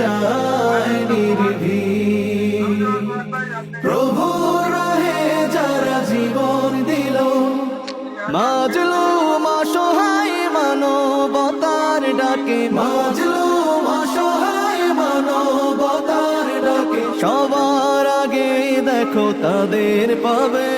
যায় নির্ভীক। প্রভু রাহে যারা জীবন দিল মাজলু অসহায় মানবতার ডাকে। মাজলু অসহায় মানবতার ডাকে। সবার আগে দেখো তাদের পাবে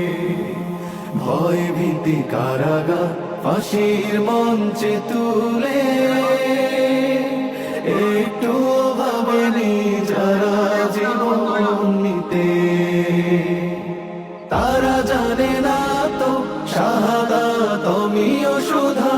মুক্তি কারাগা ফাঁসির মঞ্চে তুলে। একটু ভাবেনি যারা জীবন নিতে। তারা জানে না তো শাহাদা তুমিও শুধু